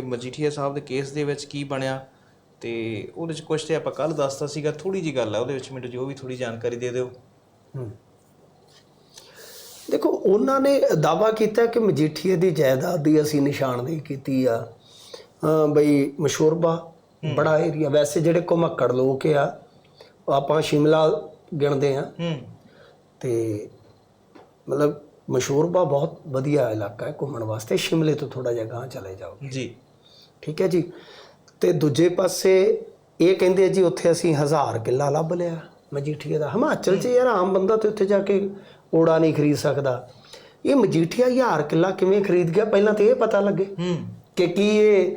ਮਜੀਠੀਆ ਸਾਹਿਬ ਦੇ ਕੇਸ ਦੇ ਵਿੱਚ ਕੀ ਬਣਿਆ ਤੇ ਉਹਦੇ ਵਿੱਚ ਕੁਝ ਤੇ ਆਪਾਂ ਕੱਲ ਦੱਸਤਾ ਸੀਗਾ ਥੋੜੀ ਜੀ ਗੱਲ ਆ ਉਹਦੇ ਵਿੱਚ ਮੈਨੂੰ ਜੋ ਵੀ ਥੋੜੀ ਜਾਣਕਾਰੀ ਦੇ ਦਿਓ। ਦੇਖੋ ਉਹਨਾਂ ਨੇ ਦਾਵਾ ਕੀਤਾ ਕਿ ਮਜੀਠੀਏ ਦੀ ਜਾਇਦਾਦ ਦੀ ਅਸੀਂ ਨਿਸ਼ਾਨਦੇਹੀ ਕੀਤੀ ਆ। ਬਈ ਮਸ਼ਹੂਰਬਾ ਬੜਾ ਏਰੀਆ ਵੈਸੇ ਜਿਹੜੇ ਘੁਮੱਕੜ ਲੋਕ ਆ ਆਪਾਂ ਸ਼ਿਮਲਾ ਗਿਣਦੇ ਆ। ਹੂੰ। ਤੇ ਮਤਲਬ ਮਸ਼ਹੂਰਬਾ ਬਹੁਤ ਵਧੀਆ ਇਲਾਕਾ ਹੈ ਘੁੰਮਣ ਵਾਸਤੇ ਸ਼ਿਮਲੇ ਤੋਂ ਥੋੜਾ ਜਿਹਾ ਗਾਂਹ ਚਲੇ ਜਾਓ ਜੀ। ਠੀਕ ਹੈ ਜੀ? ਤੇ ਦੂਜੇ ਪਾਸੇ ਇਹ ਕਹਿੰਦੇ ਜੀ ਉੱਥੇ ਅਸੀਂ ਹਜ਼ਾਰ ਕਿੱਲਾ ਲੱਭ ਲਿਆ। ਮਜੀਠੀਆ ਦਾ ਹਿਮਾਚਲ 'ਚ ਯਾਰ ਆਮ ਬੰਦਾ ਤੇ ਉੱਥੇ ਜਾ ਕੇ ਓੜਾ ਨਹੀਂ ਖਰੀਦ ਸਕਦਾ। ਇਹ ਮਜੀਠੀਆ ਹਜ਼ਾਰ ਕਿੱਲਾ ਕਿਵੇਂ ਖਰੀਦ ਗਿਆ? ਪਹਿਲਾਂ ਤੇ ਇਹ ਪਤਾ ਲੱਗੇ ਹੂੰ। ਕਿ ਕੀ ਇਹ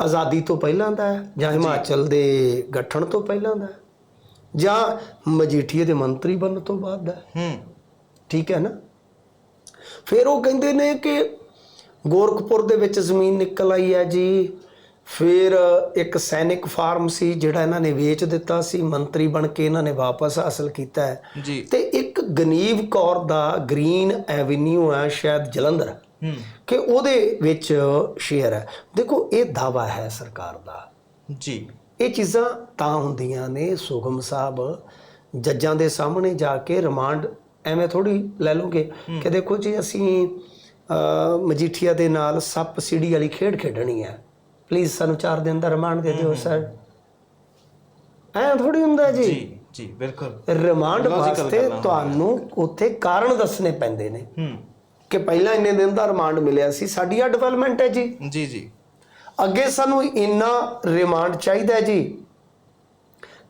ਆਜ਼ਾਦੀ ਤੋਂ ਪਹਿਲਾਂ ਦਾ ਹੈ ਜਾਂ ਹਿਮਾਚਲ ਦੇ ਗਠਨ ਤੋਂ ਪਹਿਲਾਂ ਦਾ ਹੈ? ਜਾਂ ਮਜੀਠੀਏ ਦੇ ਮੰਤਰੀ ਬਣਨ ਤੋਂ ਬਾਅਦ ਦਾ ਹੂੰ। ਠੀਕ ਹੈ ਨਾ? ਫਿਰ ਉਹ ਕਹਿੰਦੇ ਨੇ ਕਿ ਗੋਰਖਪੁਰ ਦੇ ਵਿੱਚ ਜ਼ਮੀਨ ਨਿਕਲ ਆਈ ਹੈ ਜੀ। ਫਿਰ ਇੱਕ ਸੈਨਿਕ ਫਾਰਮ ਸੀ ਜਿਹੜਾ ਇਹਨਾਂ ਨੇ ਵੇਚ ਦਿੱਤਾ ਸੀ। ਮੰਤਰੀ ਬਣ ਕੇ ਇਹਨਾਂ ਨੇ ਵਾਪਸ ਹਾਸਲ ਕੀਤਾ ਹੈ। ਤੇ ਇੱਕ ਗਨੀਵ ਕੌਰ ਦਾ ਗ੍ਰੀਨ ਐਵਨਿਊ ਹੈ ਸ਼ਾਇਦ ਜਲੰਧਰ। ਕਿ ਉਹਦੇ ਵਿੱਚ ਸ਼ੇਅਰ ਹੈ। ਦੇਖੋ ਇਹ ਦਾਵਾ ਹੈ ਸਰਕਾਰ ਦਾ। ਜੀ। ਇਹ ਚੀਜ਼ਾਂ ਤਾਂ ਹੁੰਦੀਆਂ ਨੇ ਸੁਗਮ ਸਾਹਿਬ ਜੱਜਾਂ ਦੇ ਸਾਹਮਣੇ ਜਾ ਕੇ ਰਿਮਾਂਡ ਐਵੇਂ ਥੋੜੀ ਲੈ ਲਓਗੇ ਕਿ ਦੇਖੋ ਜੀ ਅਸੀਂ ਮਜੀਠੀਆ ਦੇ ਨਾਲ ਸੱਪ ਸੀੜੀ ਵਾਲੀ ਖੇਡ ਖੇਡਣੀ ਹੈ। ਪਲੀਜ਼ ਸਾਨੂੰ 4 ਦਿਨ ਦਾ ਰਿਮਾਂਡ ਦੇ ਦਿਓ ਸਰ ਐ ਥੋੜੀ ਹੁੰਦਾ ਜੀ? ਜੀ ਜੀ ਬਿਲਕੁਲ। ਰਿਮਾਂਡ ਵਾਸਤੇ ਤੁਹਾਨੂੰ ਉੱਥੇ ਕਾਰਨ ਦੱਸਣੇ ਪੈਂਦੇ ਨੇ। ਹੂੰ ਕਿ ਪਹਿਲਾਂ ਇੰਨੇ ਦਿਨ ਦਾ ਰਿਮਾਂਡ ਮਿਲਿਆ ਸੀ ਸਾਡੀ ਆ ਡਿਵੈਲਪਮੈਂਟ ਹੈ ਜੀ। ਜੀ ਜੀ। ਅੱਗੇ ਸਾਨੂੰ ਇੰਨਾ ਰਿਮਾਂਡ ਚਾਹੀਦਾ ਜੀ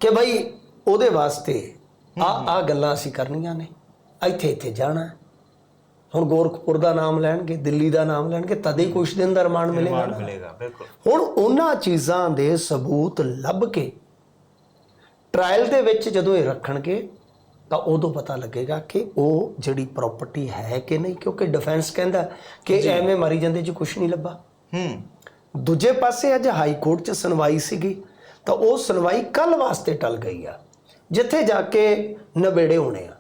ਕਿ ਭਾਈ ਉਹਦੇ ਵਾਸਤੇ ਆ ਆ ਗੱਲਾਂ ਅਸੀਂ ਕਰਨੀਆਂ ਨੇ। ਇੱਥੇ ਇੱਥੇ ਜਾਣਾ ਹੈ। ਹੁਣ ਗੋਰਖਪੁਰ ਦਾ ਨਾਮ ਲੈਣਗੇ ਦਿੱਲੀ ਦਾ ਨਾਮ ਲੈਣਗੇ ਤਦ ਹੀ ਕੁਛ ਦਿਨ ਦਾ ਰਿਮਾਂਡ ਮਿਲੇਗਾ। ਮਿਲੇਗਾ ਬਿਲਕੁਲ। ਹੁਣ ਉਹਨਾਂ ਚੀਜ਼ਾਂ ਦੇ ਸਬੂਤ ਲੱਭ ਕੇ ਟ੍ਰਾਇਲ ਦੇ ਵਿੱਚ ਜਦੋਂ ਇਹ ਰੱਖਣਗੇ ਤਾਂ ਉਦੋਂ ਪਤਾ ਲੱਗੇਗਾ ਕਿ ਉਹ ਜਿਹੜੀ ਪ੍ਰਾਪਰਟੀ ਹੈ ਕਿ ਨਹੀਂ ਕਿਉਂਕਿ ਡਿਫੈਂਸ ਕਹਿੰਦਾ ਕਿ ਐਵੇਂ ਮਾਰੀ ਜਾਂਦੇ ਜੀ ਕੁਝ ਨਹੀਂ ਲੱਭਾ। ਹੂੰ। ਦੂਜੇ ਪਾਸੇ ਅੱਜ ਹਾਈ ਕੋਰਟ 'ਚ ਸੁਣਵਾਈ ਸੀਗੀ ਤਾਂ ਉਹ ਸੁਣਵਾਈ ਕੱਲ ਵਾਸਤੇ ਟਲ ਗਈ ਆ ਜਿੱਥੇ ਜਾ ਕੇ ਨਵੇੜੇ ਹੋਣੇ ਆ।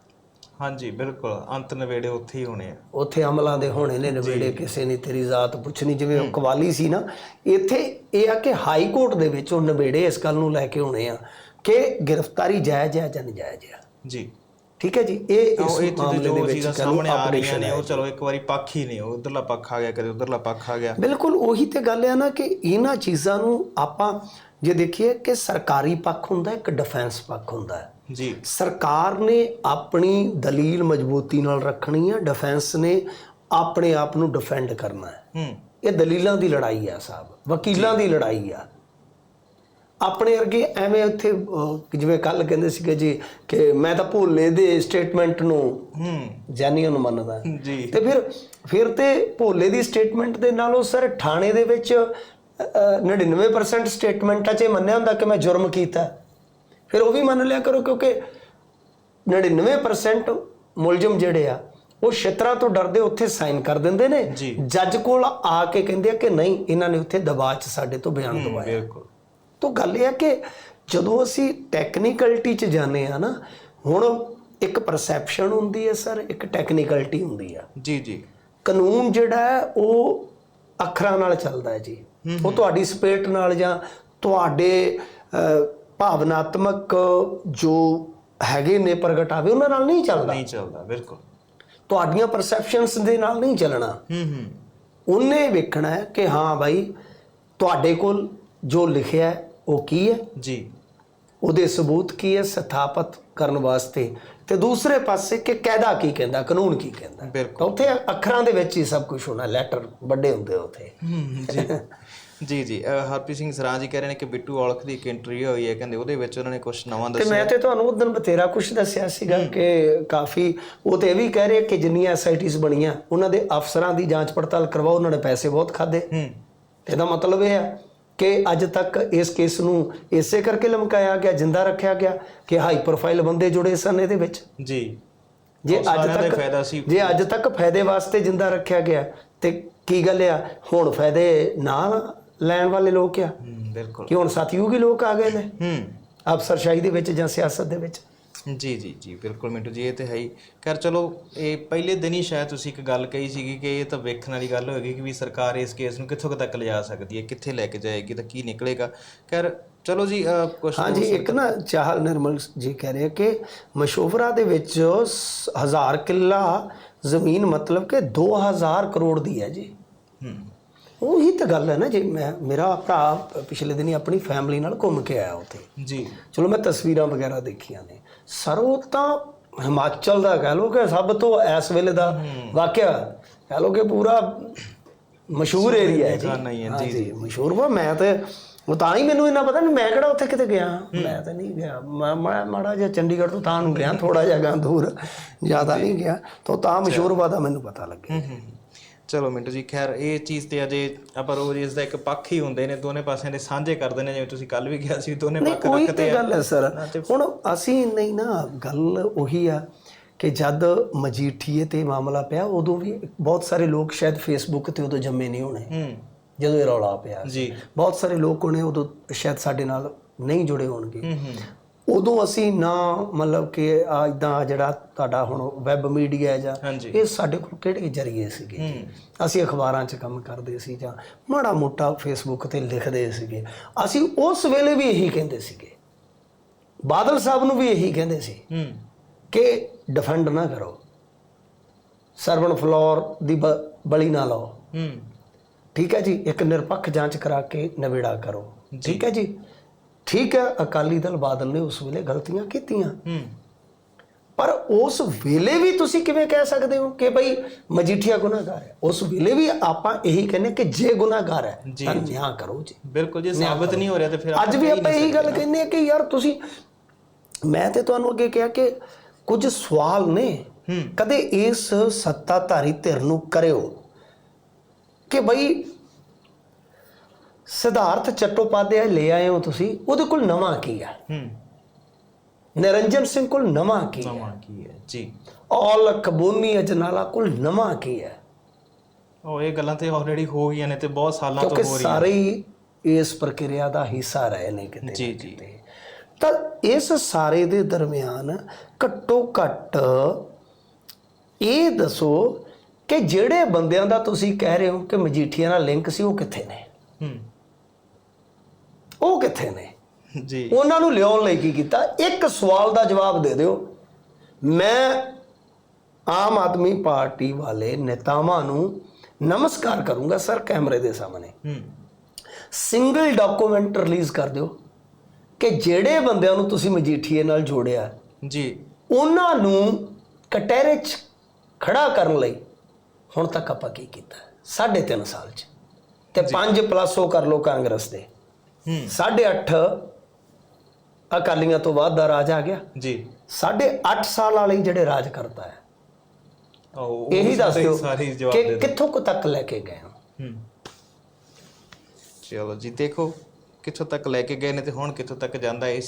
ਹਾਂਜੀ ਬਿਲਕੁਲ। ਅੰਤ ਨਵੇੜੇ ਉੱਥੇ ਹੀ ਹੋਣੇ ਆ। ਉੱਥੇ ਅਮਲਾਂ ਦੇ ਹੋਣੇ ਨੇ ਨਵੇੜੇ ਕਿਸੇ ਨੇ ਤੇਰੀ ਜ਼ਾਤ ਪੁੱਛਣੀ ਜਿਵੇਂ ਉਹ ਕਵਾਲੀ ਸੀ ਨਾ ਇੱਥੇ ਇਹ ਆ ਕਿ ਹਾਈ ਕੋਰਟ ਦੇ ਵਿੱਚ ਉਹ ਨਵੇੜੇ ਇਸ ਗੱਲ ਨੂੰ ਲੈ ਕੇ ਹੋਣੇ ਆ ਕਿ ਗ੍ਰਿਫਤਾਰੀ ਜਾਇਜ਼ ਹੈ ਜਾਂ ਨਜਾਇਜ਼ ਹੈ। ਜੀ। ਠੀਕ ਹੈ ਜੀ? ਇਹ ਇਸ ਮਾਮਲੇ ਦੇ ਵਿੱਚ ਸਾਹਮਣੇ ਆ ਰਹੀਆਂ ਨੇ ਉਹ ਚਲੋ ਇੱਕ ਵਾਰੀ ਪੱਖ ਹੀ ਉਹ ਉਧਰਲਾ ਪੱਖ ਆ ਗਿਆ ਕਦੇ ਉਧਰਲਾ ਪੱਖ ਆ ਗਿਆ। ਬਿਲਕੁਲ ਉਹੀ ਤੇ ਗੱਲ ਹੈ ਨਾ ਕਿ ਇਹਨਾਂ ਚੀਜ਼ਾਂ ਨੂੰ ਆਪਾਂ ਜੇ ਦੇਖੀਏ ਕਿ ਸਰਕਾਰੀ ਪੱਖ ਹੁੰਦਾ ਇੱਕ ਡਿਫੈਂਸ ਪੱਖ ਹੁੰਦਾ ਹੈ। ਜੀ। ਸਰਕਾਰ ਨੇ ਆਪਣੀ ਦਲੀਲ ਮਜ਼ਬੂਤੀ ਨਾਲ ਰੱਖਣੀ ਹੈ ਡਿਫੈਂਸ ਨੇ ਆਪਣੇ ਆਪ ਨੂੰ ਡਿਫੈਂਡ ਕਰਨਾ ਹੈ। ਹੂੰ। ਇਹ ਦਲੀਲਾਂ ਦੀ ਲੜਾਈ ਆ ਸਾਹਿਬ ਵਕੀਲਾਂ ਦੀ ਲੜਾਈ ਆ। ਆਪਣੇ ਵਰਗੇ ਐਵੇਂ ਉੱਥੇ ਜਿਵੇਂ ਕੱਲ ਕਹਿੰਦੇ ਸੀਗੇ ਜੀ ਕਿ ਮੈਂ ਤਾਂ ਭੋਲੇ ਦੇ ਸਟੇਟਮੈਂਟ ਨੂੰ ਹੂੰ। ਜਾਨੀਆਂ ਨੂੰ ਮੰਨਦਾ। ਜੀ। ਤੇ ਫਿਰ ਫਿਰ ਤੇ ਭੋਲੇ ਦੀ ਸਟੇਟਮੈਂਟ ਦੇ ਨਾਲੋਂ ਸਰ ਥਾਣੇ ਦੇ ਵਿੱਚ ਅਹ, 99% ਸਟੇਟਮੈਂਟਾਂ 'ਚ ਇਹ ਮੰਨਿਆ ਹੁੰਦਾ ਕਿ ਮੈਂ ਜੁਰਮ ਕੀਤਾ। ਫਿਰ ਉਹ ਵੀ ਮੰਨ ਲਿਆ ਕਰੋ ਕਿਉਂਕਿ 99% ਮੁਲਜ਼ਮ ਜਿਹੜੇ ਆ ਉਹ ਛਿੱਤਰਾਂ ਤੋਂ ਡਰਦੇ ਉੱਥੇ ਸਾਈਨ ਕਰ ਦਿੰਦੇ ਨੇ। ਜੱਜ ਕੋਲ ਆ ਕੇ ਕਹਿੰਦੇ ਆ ਕਿ ਨਹੀਂ ਇਹਨਾਂ ਨੇ ਉੱਥੇ ਦਬਾਅ 'ਚ ਸਾਡੇ ਤੋਂ ਬਿਆਨ ਦਵਾਇਆ। ਬਿਲਕੁਲ। ਤਾਂ ਗੱਲ ਇਹ ਹੈ ਕਿ ਜਦੋਂ ਅਸੀਂ ਟੈਕਨੀਕਲਿਟੀ 'ਚ ਜਾਂਦੇ ਆ ਨਾ ਹੁਣ ਇੱਕ ਪਰਸੈਪਸ਼ਨ ਹੁੰਦੀ ਹੈ ਸਰ ਇੱਕ ਟੈਕਨੀਕਲਿਟੀ ਹੁੰਦੀ ਆ। ਜੀ ਜੀ। ਕਾਨੂੰਨ ਜਿਹੜਾ ਉਹ ਅੱਖਰਾਂ ਨਾਲ ਚੱਲਦਾ ਹੈ ਜੀ। ਉਹ ਤੁਹਾਡੀ ਸਪੇਟ ਨਾਲ ਜਾਂ ਤੁਹਾਡੇ ਭਾਵਨਾਤਮਕ ਜੋ ਹੈਗੇ ਨੇ ਪ੍ਰਗਟਾਵੇ ਉਹਨਾਂ ਨਾਲ ਨਹੀਂ ਚੱਲਦਾ। ਨਹੀਂ ਚੱਲਦਾ ਬਿਲਕੁਲ। ਤੁਹਾਡੀਆਂ ਪਰਸੈਪਸ਼ਨਸ ਦੇ ਨਾਲ ਨਹੀਂ ਚੱਲਣਾ। ਹੂੰ ਹੂੰ। ਉਹਨੇ ਵੇਖਣਾ ਹੈ ਕਿ ਹਾਂ ਭਾਈ ਤੁਹਾਡੇ ਕੋਲ ਜੋ ਲਿਖਿਆ ਹੈ ਉਹ ਕੀ ਹੈ? ਜੀ। ਉਹਦੇ ਸਬੂਤ ਕੀ ਹੈ ਸਥਾਪਿਤ ਕਰਨ ਵਾਸਤੇ? ਤੇ ਦੂਸਰੇ ਪਾਸੇ ਕਿ ਕਾਇਦਾ ਕੀ ਕਹਿੰਦਾ ਕਾਨੂੰਨ ਕੀ ਕਹਿੰਦਾ? ਬਿਲਕੁਲ। ਤਾਂ ਉੱਥੇ ਅੱਖਰਾਂ ਦੇ ਵਿੱਚ ਹੀ ਸਭ ਕੁਝ ਹੋਣਾ ਲੈਟਰ ਵੱਡੇ ਹੁੰਦੇ ਉੱਥੇ। ਹੂੰ, ਜੀ। ਜੀ ਜੀ ਅਹ ਹਰਪ੍ਰੀਤ ਸਿੰਘ ਸਰਾਂ ਜੀ ਕਹਿ ਰਹੇ ਨੇ ਕਿ ਬਿੱਟੂ ਔਲਖ ਦੀ ਇੱਕ ਇੰਟਰਵਿਊ ਹੋਈ ਹੈ ਕਹਿੰਦੇ ਉਹਦੇ ਵਿੱਚ ਉਹਨਾਂ ਨੇ ਕੁਝ ਨਵਾਂ ਤੇ ਦੱਸਿਆ। ਮੈਂ ਤੇ ਤੁਹਾਨੂੰ ਉਦੋਂ ਬਤੇਰਾ ਕੁਝ ਦੱਸਿਆ ਸੀਗਾ ਕਿ ਕਾਫੀ ਉਹ ਤੇ ਇਹ ਵੀ ਕਹਿ ਰਹੇ ਕਿ ਜਿੰਨੀਆਂ ਐਸਆਈਟੀਜ਼ ਬਣੀਆਂ ਉਹਨਾਂ ਦੇ ਅਫਸਰਾਂ ਦੀ ਜਾਂਚ ਪੜਤਾਲ ਕਰਵਾਓ ਉਹਨਾਂ ਨੇ ਪੈਸੇ ਬਹੁਤ ਖਾਦੇ ਹੂੰ। ਇਹਦਾ ਮਤਲਬ ਇਹ ਹੈ ਕਿ ਅੱਜ ਤੱਕ ਇਸ ਕੇਸ ਨੂੰ ਇਸੇ ਕਰਕੇ ਲਮਕਾਇਆ ਗਿਆ ਜਿੰਦਾ ਰੱਖਿਆ ਗਿਆ ਕਿ ਹਾਈ ਪ੍ਰੋਫਾਈਲ ਬੰਦੇ ਜੁੜੇ ਸਨ ਇਹਦੇ ਵਿੱਚ। ਜੀ। ਜੇ ਅੱਜ ਸਾਰਿਆਂ ਦਾ ਫਾਇਦਾ ਸੀ। ਜੇ ਅੱਜ ਤੱਕ ਫਾਇਦੇ ਵਾਸਤੇ ਜਿੰਦਾ ਰੱਖਿਆ ਗਿਆ ਤੇ ਕੀ ਗੱਲ ਆ? ਹੁਣ ਫਾਇਦੇ ਨਾ ਲੈਣ ਵਾਲੇ ਲੋਕ ਆ। ਬਿਲਕੁਲ। ਕਿ ਹੁਣ ਸਤਿਯੁਗੀ ਲੋਕ ਆ ਗਏ ਨੇ। ਹੂੰ। ਅਫਸਰਸ਼ਾਹੀ ਦੇ ਵਿੱਚ ਜਾਂ ਸਿਆਸਤ ਦੇ ਵਿੱਚ। ਜੀ ਜੀ ਜੀ ਬਿਲਕੁਲ ਮਿੰਟੂ ਜੀ ਇਹ ਤੇ ਹੈ ਹੀ। ਖੈਰ ਚਲੋ ਇਹ ਪਹਿਲੇ ਦਿਨ ਹੀ ਸ਼ਾਇਦ ਤੁਸੀਂ ਇੱਕ ਗੱਲ ਕਹੀ ਸੀਗੀ ਕਿ ਇਹ ਤਾਂ ਵੇਖਣ ਵਾਲੀ ਗੱਲ ਹੋਏਗੀ ਕਿ ਵੀ ਸਰਕਾਰ ਇਸ ਕੇਸ ਨੂੰ ਕਿੱਥੋਂ ਤੱਕ ਲਿਜਾ ਸਕਦੀ ਹੈ ਕਿੱਥੇ ਲੈ ਕੇ ਜਾਏਗੀ ਤਾਂ ਕੀ ਨਿਕਲੇਗਾ। ਖੈਰ ਚਲੋ ਜੀ ਕੁਛ ਹਾਂਜੀ ਇੱਕ ਨਾ ਚਾਹਲ ਨਿਰਮਲ ਜੀ ਕਹਿ ਰਹੇ ਕਿ ਮਸ਼ੋਵਰਾ ਦੇ ਵਿੱਚ ਹਜ਼ਾਰ ਕਿੱਲਾ ਜ਼ਮੀਨ ਮਤਲਬ ਕਿ 2000 ਕਰੋੜ ਦੀ ਹੈ ਜੀ। ਹੂੰ। ਉਹੀ ਤਾਂ ਗੱਲ ਹੈ ਨਾ ਜੀ ਮੈਂ ਮੇਰਾ ਭਰਾ ਪਿਛਲੇ ਦਿਨੀ ਆਪਣੀ ਫੈਮਿਲੀ ਨਾਲ ਘੁੰਮ ਕੇ ਆਇਆ ਉੱਥੇ। ਜੀ। ਚਲੋ ਮੈਂ ਤਸਵੀਰਾਂ ਵਗੈਰਾ ਦੇਖੀਆਂ ਨੇ। ਸਰ ਉਹ ਤਾਂ ਹਿਮਾਚਲ ਦਾ ਕਹਿ ਲੋ ਕਿ ਸਭ ਤੋਂ ਇਸ ਵੇਲੇ ਦਾ ਵਾਕਿਆ ਕਹਿ ਲੋ ਕਿ ਪੂਰਾ ਮਸ਼ਹੂਰ ਏਰੀਆ ਹੈ ਜੀ। ਜੀ। ਮਸ਼ਹੂਰ ਵਾ। ਮੈਂ ਤੇ ਉਹ ਤਾਂ ਹੀ ਮੈਨੂੰ ਇਹਨਾਂ ਪਤਾ ਨਹੀਂ ਮੈਂ ਕਿਹੜਾ ਉੱਥੇ ਕਿਤੇ ਗਿਆ। ਮੈਂ ਤਾਂ ਨਹੀਂ ਗਿਆ। ਮੈਂ ਮਾੜਾ ਜਿਹਾ ਚੰਡੀਗੜ੍ਹ ਤੋਂ ਤਾਂ ਨੂੰ ਗਿਆ ਥੋੜਾ ਜਿਹਾ ਗਾਂ ਦੂਰ ਜ਼ਿਆਦਾ ਨਹੀਂ ਗਿਆ। ਤਾਂ ਤਾਂ ਮਸ਼ਹੂਰ ਵਾ ਦਾ ਮੈਨੂੰ ਪਤਾ ਲੱਗਿਆ। ਚਲੋ ਮਿੰਟੂ ਜੀ ਖੈਰ ਇਹ ਚੀਜ਼ ਤੇ ਅਜੇ ਆਪਾਂ ਰੋਜ਼ ਇਸ ਦਾ ਇੱਕ ਪੱਖ ਹੀ ਹੁੰਦੇ ਨੇ ਦੋਨੇ ਪਾਸਿਆਂ ਦੇ ਸਾਂਝੇ ਕਰਦੇ ਨੇ ਜਿਵੇਂ ਤੁਸੀਂ ਕੱਲ ਵੀ ਕਿਹਾ ਸੀ ਦੋਨੇ ਪੱਖ ਰੱਖਦੇ ਤੇ ਆ। ਗੱਲ ਹੈ ਸਰ। ਹੁਣ ਅਸੀਂ ਨਹੀਂ ਨਾ ਗੱਲ ਉਹੀ ਆ ਕਿ ਜਦ ਮਜੀਠੀਏ ਤੇ ਮਾਮਲਾ ਪਿਆ ਉਦੋਂ ਵੀ ਬਹੁਤ ਸਾਰੇ ਲੋਕ ਸ਼ਾਇਦ ਫੇਸਬੁੱਕ ਤੇ ਉਦੋਂ ਜੰਮੇ ਨਹੀਂ ਹੋਣੇ। ਹੂੰ। ਜਦੋਂ ਇਹ ਰੌਲਾ ਪਿਆ। ਜੀ। ਬਹੁਤ ਸਾਰੇ ਲੋਕ ਹੋਣੇ ਉਦੋਂ ਸ਼ਾਇਦ ਸਾਡੇ ਨਾਲ ਨਹੀਂ ਜੁੜੇ ਹੋਣਗੇ। ਹੂੰ ਹੂੰ। ਉਦੋਂ ਅਸੀਂ ਨਾ ਮਤਲਬ ਕਿ ਆ ਇਦਾਂ ਜਿਹੜਾ ਤੁਹਾਡਾ ਹੁਣ ਵੈਬ ਮੀਡੀਆ ਹੈ ਜਾਂ ਇਹ ਸਾਡੇ ਕੋਲ ਕਿਹੜੇ ਜਰੀਏ ਸੀਗੇ? ਅਸੀਂ ਅਖਬਾਰਾਂ 'ਚ ਕੰਮ ਕਰਦੇ ਸੀ ਜਾਂ ਮਾੜਾ ਮੋਟਾ ਫੇਸਬੁੱਕ ਤੇ ਲਿਖਦੇ ਸੀਗੇ। ਅਸੀਂ ਉਸ ਵੇਲੇ ਵੀ ਇਹੀ ਕਹਿੰਦੇ ਸੀਗੇ। ਬਾਦਲ ਸਾਹਿਬ ਨੂੰ ਵੀ ਇਹੀ ਕਹਿੰਦੇ ਸੀ ਕਿ ਡਿਫੈਂਡ ਨਾ ਕਰੋ। ਸਰਵਣ ਫਲੋਰ ਦੀ ਬਲੀ ਨਾ ਲਾਓ। ਠੀਕ ਹੈ ਜੀ? ਇੱਕ ਨਿਰਪੱਖ ਜਾਂਚ ਕਰਾ ਕੇ ਨਵੇੜਾ ਕਰੋ। ਠੀਕ ਹੈ ਜੀ? ਠੀਕ ਹੈ ਅਕਾਲੀ ਦਲ ਬਾਦਲ ਨੇ ਉਸ ਵੇਲੇ ਗਲਤੀਆਂ ਕੀਤੀਆਂ। ਹੂੰ। ਪਰ ਉਸ ਵੇਲੇ ਵੀ ਤੁਸੀਂ ਕਿਵੇਂ ਕਹਿ ਸਕਦੇ ਹੋ ਕਿ ਭਾਈ ਮਜੀਠੀਆ ਗੁਨਾਹਗਾਰ ਹੈ? ਉਸ ਵੇਲੇ ਵੀ ਆਪਾਂ ਇਹੀ ਕਹਿੰਦੇ ਕਿ ਜੇ ਗੁਨਾਹਗਾਰ ਹੈ ਤਾਂ ਨਿਆਂ ਕਰੋ ਜੀ। ਬਿਲਕੁਲ ਜੇ ਸਾਬਤ ਨਹੀਂ ਹੋ ਰਿਹਾ ਤੇ ਫਿਰ ਅੱਜ ਵੀ ਆਪਾਂ ਇਹੀ ਗੱਲ ਕਹਿੰਦੇ ਆ ਕਿ ਯਾਰ ਤੁਸੀਂ ਮੈਂ ਤੇ ਤੁਹਾਨੂੰ ਅੱਗੇ ਕਿਹਾ ਕਿ ਕੁਝ ਸਵਾਲ ਨੇ ਕਦੇ ਇਸ ਸੱਤਾਧਾਰੀ ਧਿਰ ਨੂੰ ਕਰਿਓ ਕਿ ਬਈ ਸਿਧਾਰਥ ਚੱਟੋਪਾਧਿਆਏ ਲੈ ਆਏ ਹੋ ਤੁਸੀਂ ਉਹਦੇ ਕੋਲ ਨਵਾਂ ਕੀ ਹੈ ਹੂੰ। ਨਿਰੰਜਨ ਸਿੰਘ ਕੋਲ ਨਵਾਂ ਕੀ ਹੈ ਨਵਾਂ ਕੀ ਹੈ ਜੀ। ਔਲ ਕਬੂਨੀ ਅਜਨਾਲਾ ਕੋਲ ਨਵਾਂ ਕੀ ਹੈ ਉਹ ਇਹ ਗੱਲਾਂ ਤੇ ਆਲਰੇਡੀ ਹੋ ਗਈਆਂ ਨੇ ਤੇ ਬਹੁਤ ਸਾਲਾਂ ਤੋਂ ਕਿਉਂਕਿ ਹੋ ਰਹੀਆਂ ਸਾਰੇ ਹੀ ਇਸ ਪ੍ਰਕਿਰਿਆ ਦਾ ਹਿੱਸਾ ਰਹੇ ਨੇ ਕਿਤੇ ਜੀ ਜੀ। ਤੇ ਤਾਂ ਇਸ ਸਾਰੇ ਦੇ ਦਰਮਿਆਨ ਘੱਟੋ ਘੱਟ ਇਹ ਦੱਸੋ ਕਿ ਜਿਹੜੇ ਬੰਦਿਆਂ ਦਾ ਤੁਸੀਂ ਕਹਿ ਰਹੇ ਹੋ ਕਿ ਮਜੀਠੀਆ ਨਾਲ ਲਿੰਕ ਸੀ ਉਹ ਕਿੱਥੇ ਨੇ? ਹੂੰ। ਉਹ ਕਿੱਥੇ ਨੇ? ਜੀ। ਉਹਨਾਂ ਨੂੰ ਲਿਆਉਣ ਲਈ ਕੀ ਕੀਤਾ? ਇੱਕ ਸਵਾਲ ਦਾ ਜਵਾਬ ਦੇ ਦਿਓ। ਮੈਂ ਆਮ ਆਦਮੀ ਪਾਰਟੀ ਵਾਲੇ ਨੇਤਾਵਾਂ ਨੂੰ ਨਮਸਕਾਰ ਕਰੂੰਗਾ ਸਰ ਕੈਮਰੇ ਦੇ ਸਾਹਮਣੇ। ਹੂੰ। ਸਿੰਗਲ ਡਾਕੂਮੈਂਟ ਰਿਲੀਜ਼ ਕਰ ਦਿਓ ਕਿ ਜਿਹੜੇ ਬੰਦਿਆਂ ਨੂੰ ਤੁਸੀਂ ਮਜੀਠੀਏ ਨਾਲ ਜੋੜਿਆ ਜੀ। ਉਹਨਾਂ ਨੂੰ ਕਟਹਿਰੇ 'ਚ ਖੜਾ ਕਰਨ ਲਈ ਹੁਣ ਤੱਕ ਆਪਾਂ ਕੀ ਕੀਤਾ? ਸਾਢੇ ਤਿੰਨ ਸਾਲ 'ਚ। ਤੇ 5 ਪਲੱਸ ਉਹ ਕਰ ਲਓ ਕਾਂਗਰਸ ਦੇ। ਹੂੰ। ਸਾਢੇ ਅੱਠ ਅਕਾਲੀਆਂ ਤੋਂ ਬਾਅਦ ਦਾ ਰਾਜ ਆ ਗਿਆ। ਜੀ। ਸਾਢੇ 8 ਸਾਲ ਵਾਲੇ ਜਿਹੜੇ ਰਾਜ ਕਰਤਾ ਹੈ। ਉਹ ਇਹੀ ਦੱਸ ਦਿਓ ਕਿ ਕਿੱਥੋਂ ਕੁ ਤੱਕ ਲੈ ਕੇ ਗਏ ਹੋ। ਚਲੋ ਜੀ ਦੇਖੋ ਕਿੱਥੋਂ ਤੱਕ ਲੈ ਕੇ ਗਏ ਨੇ ਤੇ ਹੁਣ ਕਿੱਥੋਂ ਤੱਕ ਜਾਂਦਾ ਹੈ ਇਸ